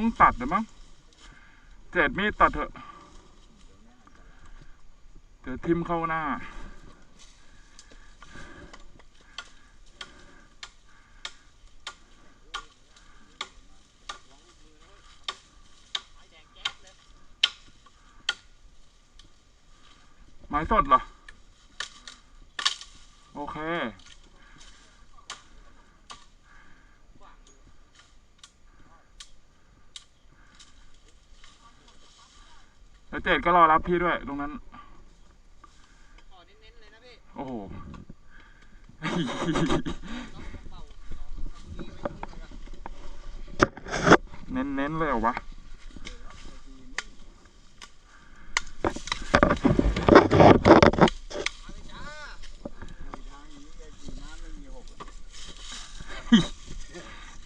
ต้องตัดเดี๋ยวมั้งเจ็ดมีดตัดเถอะ เดี๋ยวทิมเข้าหน้า ไม้สดเหรอ โอเค แล้วเจดก็รอรับพี่ด้วยตรงนั้น ขอเน้นๆเลยนะพี่โอ้โหเน้นๆเลยเหรอวะ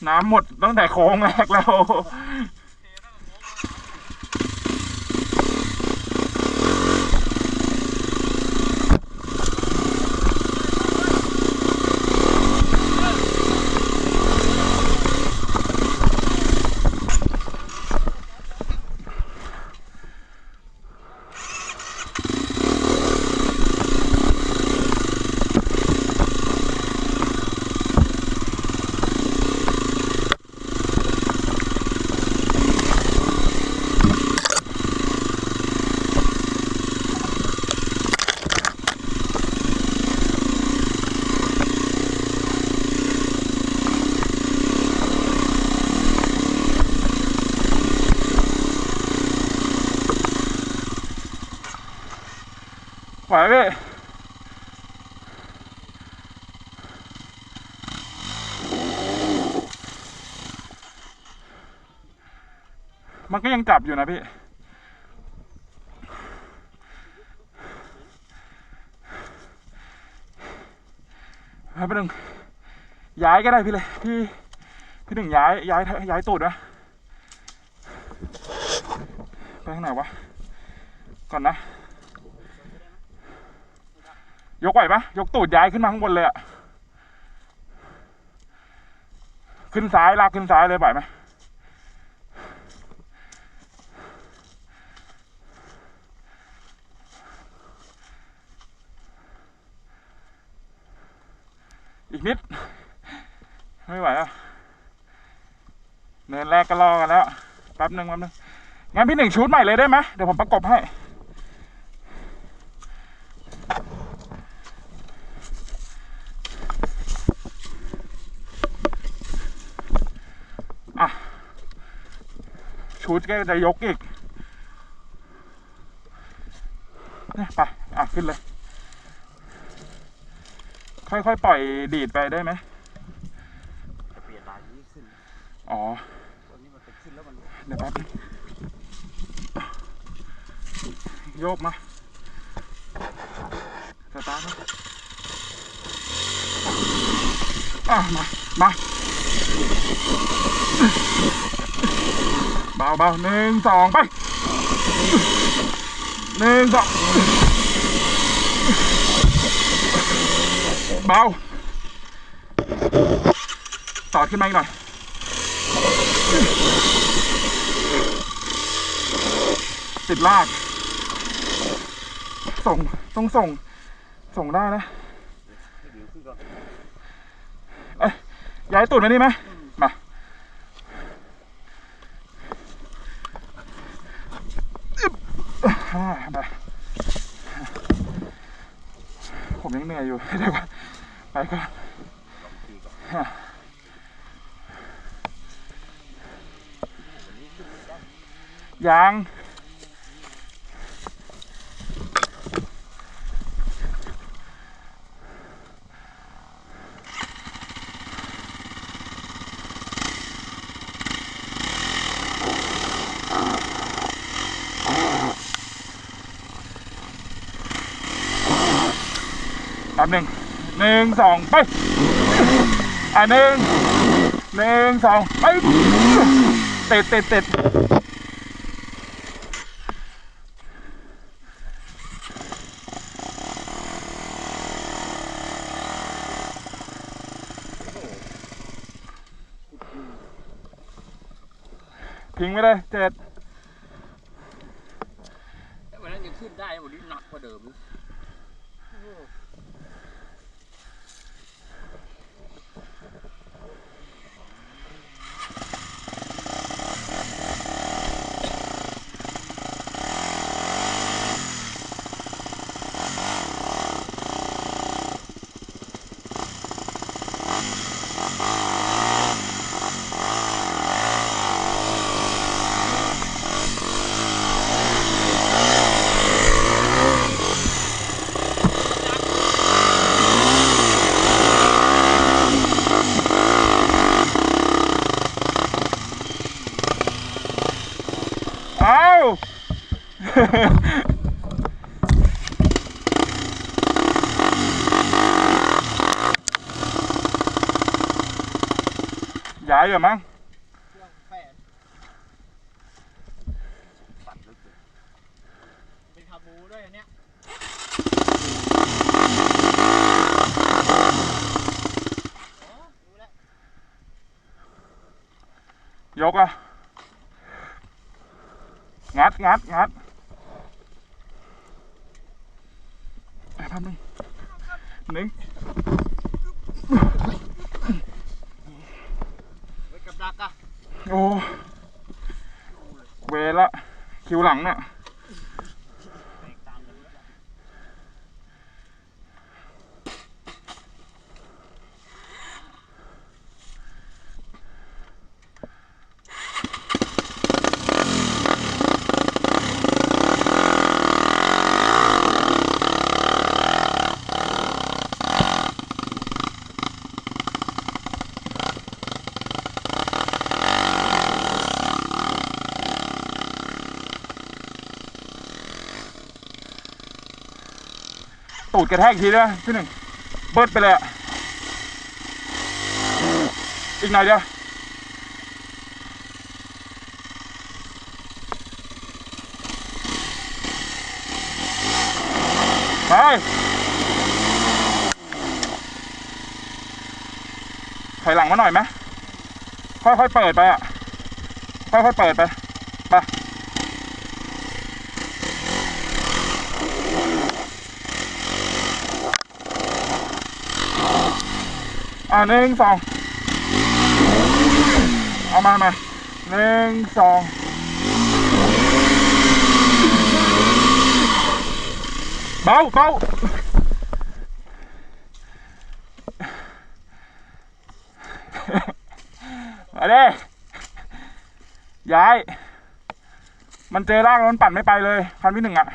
น้ำหมดตั้งแต่โค้งแรกแล้ว วไหมพี่มันก็ยังจับอยู่นะพี่ พี่หนึ่งย้ายก็ได้พี่เลย พี่ พี่หนึ่งย้าย ย้าย ย้ายตูดนะไปทางไหนวะ ก่อนนะ ยกไหวปะยกตูดย้ายขึ้นมาข้างบนเลยอะขึ้นซ้ายลากขึ้นซ้ายเลยไหวไหมอีกนิด ไม่ไหวอะเนินแรกก็รอกันแล้วแป๊บหนึ่งแป๊บหนึงงั้นพี่หนึ่งชุดใหม่เลยได้ไหมเดี๋ยวผมประกบให้ ชุดก็จะยกอีกนี่ไป อะ ขึ้นเลย ค่อยๆ ปล่อยดีดไปได้ไหมเปลี่ยนลายนี้ขึ้น อ๋อตัวนี้มันเป็นขึ้นแล้วมัน เดี๋ยวแป๊บนึงโยกมาสตาร์ทอะมา มา บาเบาหนึ่งสองไปหนึ่งสองเบาต่อขึ้นมาอีกหน่อยติดลาก ส่ง ต้องส่ง ส่งได้นะให้เดี๋ยวขึ้นก่อนเอ้ยย้ายตูดมานี่ไหมมา อึ๊บ อ่าไปผมยังเหนื่อยอยู่เดี๋ยวก่อนไปก่อนยัง ป๊บหนึ่งหนึ่งสองไปอะหนึ่งหนึ่งสองไปติดติดติดพทิ้งไว้เลยเจ็ดแต่วันนั้นยังขึ้นได้วันนี้หนักกว่าเดิมอีก เอา ย้ายเหรอมั้งเครื่องแปดปัดลึกเลยเป็นคาบูด้วยอันเนี้ยอ๋อรู้แล้วยกอะงัดงัดงัด ไปแป๊บนึงหนึ่งไว้กับดักอะโอ้ เวรละ คิวหลังเนี่ย แตกต่างกันเลย ตูดกระแทกทีด้วยพี่หนึ่งเบิดไปเลยอะอีกหน่อยเดียวไปถอยหลังมาหน่อยไหมค่อยๆเปิดไปอะ ค่อยๆเปิดไป ไป อ่าหนึ่งสองเอามามาหนึ่งสองเบาเบามาเด้ย้าย มันเจอร่างแล้วมันปั่นไม่ไปเลย คันที่หนึ่งอะ